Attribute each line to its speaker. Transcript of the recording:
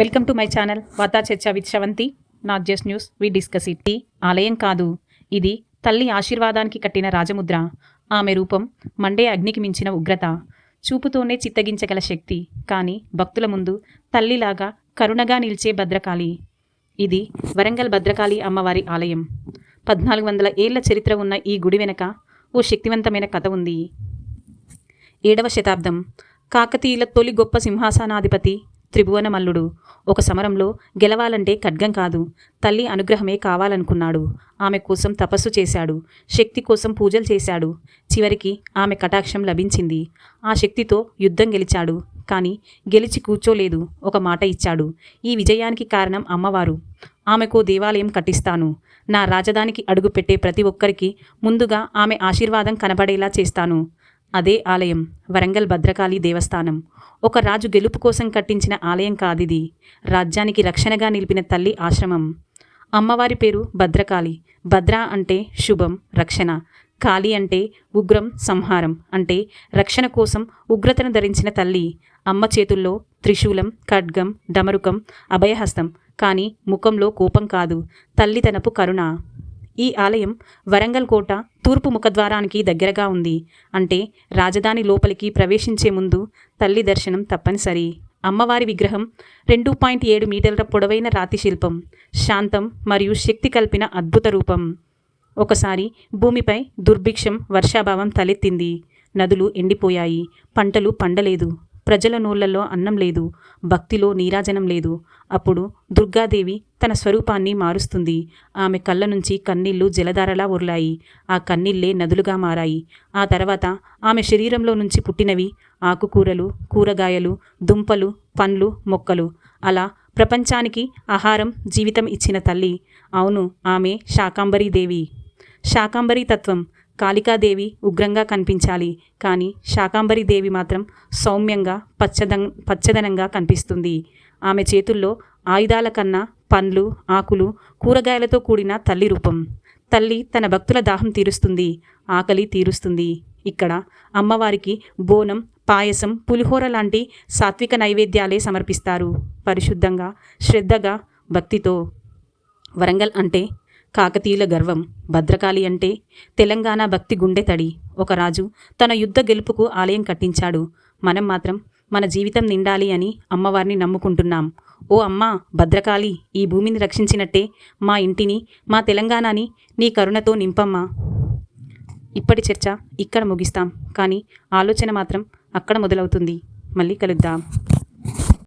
Speaker 1: Welcome to my channel వార్తా చర్చ with Shavanthi not just news we discuss it. ఆలయం కాదు ఇది తల్లి ఆశీర్వాదానికి కట్టిన రాజముద్ర. ఆమె రూపం మండే అగ్నికి మించిన ఉగ్రత. చూపుతోనే చిత్తగించగల శక్తి కానీ భక్తుల ముందు తల్లిలాగా కరుణగా నిలిచే భద్రకాళి. ఇది వరంగల్ భద్రకాళి అమ్మవారి ఆలయం. పద్నాలుగు వందల ఏళ్ళ చరిత్ర ఉన్న ఈ గుడి వెనక ఓ శక్తివంతమైన కథ ఉంది. ఏడవ శతాబ్దం. కాకతీయుల తొలి గొప్ప సింహాసనాధిపతి త్రిభువన మల్లుడు ఒక సమరంలో గెలవాలంటే ఖడ్గం కాదు తల్లి అనుగ్రహమే కావాలనుకున్నాడు. ఆమె కోసం తపస్సు చేశాడు శక్తి కోసం పూజలు చేశాడు. చివరికి ఆమె కటాక్షం లభించింది. ఆ శక్తితో యుద్ధం గెలిచాడు కానీ గెలిచి కూర్చోలేదు ఒక మాట ఇచ్చాడు. ఈ విజయానికి కారణం అమ్మవారు. ఆమెకు దేవాలయం కట్టిస్తాను. నా రాజధానికి అడుగుపెట్టే ప్రతి ఒక్కరికి ముందుగా ఆమె ఆశీర్వాదం కనబడేలా చేస్తాను. అదే ఆలయం వరంగల్ భద్రకాళి దేవస్థానం. ఒక రాజు గెలుపు కోసం కట్టించిన ఆలయం కాదిది. రాజ్యానికి రక్షణగా నిలిపిన తల్లి ఆశ్రమం. అమ్మవారి పేరు భద్రకాళి. భద్ర అంటే శుభం రక్షణ. కాళి అంటే ఉగ్రం సంహారం అంటే రక్షణ కోసం ఉగ్రతను ధరించిన తల్లి. అమ్మ చేతుల్లో త్రిశూలం ఖడ్గం డమరుకం అభయహస్తం. కానీ ముఖంలో కోపం కాదు. తల్లి తనపు కరుణ. ఈ ఆలయం వరంగల్ కోట తూర్పు ముఖద్వారానికి దగ్గరగా ఉంది. అంటే రాజధాని లోపలికి ప్రవేశించే ముందు తల్లి దర్శనం తప్పనిసరి. అమ్మవారి విగ్రహం రెండు పాయింట్ ఏడు మీటర్ల పొడవైన రాతి శిల్పం శాంతం మరియు శక్తి కల్పిన అద్భుత రూపం. ఒకసారి భూమిపై దుర్భిక్షం వర్షాభావం తలెత్తింది. నదులు ఎండిపోయాయి. పంటలు పండలేదు. ప్రజల నోళ్ళలో అన్నం లేదు భక్తిలో నీరాజనం లేదు. అప్పుడు దుర్గాదేవి తన స్వరూపాన్ని మారుస్తుంది. ఆమె కళ్ళ నుంచి కన్నీళ్ళు జలధారలా ఉర్లాయి ఆ కన్నీళ్ళే నదులుగా మారాయి. ఆ తర్వాత ఆమె శరీరంలో నుంచి పుట్టినవి ఆకుకూరలు కూరగాయలు దుంపలు పండ్లు మొక్కలు. అలా ప్రపంచానికి ఆహారం జీవితం ఇచ్చిన తల్లి. అవును ఆమె శాకాంబరీదేవి. శాకాంబరీ తత్వం కాళికాదేవి ఉగ్రంగా కనిపించాలి. కానీ శాకాంబరీదేవి మాత్రం సౌమ్యంగా పచ్చదం పచ్చదనంగా కనిపిస్తుంది. ఆమె చేతుల్లో ఆయుధాల కన్నా పండ్లు ఆకులు కూరగాయలతో కూడిన తల్లి రూపం. తల్లి తన భక్తుల దాహం తీరుస్తుంది. ఆకలి తీరుస్తుంది. ఇక్కడ అమ్మవారికి బోనం పాయసం పులిహోర లాంటి సాత్విక నైవేద్యాలే సమర్పిస్తారు. పరిశుద్ధంగా శ్రద్ధగా భక్తితో. వరంగల్ అంటే కాకతీయుల గర్వం భద్రకాళి అంటే తెలంగాణ భక్తి గుండె తడి. ఒక రాజు తన యుద్ధ గెలుపుకు ఆలయం కట్టించాడు. మనం మాత్రం మన జీవితం నిండాలి అని అమ్మవారిని నమ్ముకుంటున్నాం. ఓ అమ్మ భద్రకాళి ఈ భూమిని రక్షించినట్టే మా ఇంటిని మా తెలంగాణని నీ కరుణతో నింపమ్మా. ఇప్పటి చర్చ ఇక్కడ ముగిస్తాం. కానీ ఆలోచన మాత్రం అక్కడ మొదలవుతుంది. మళ్ళీ కలుద్దాం.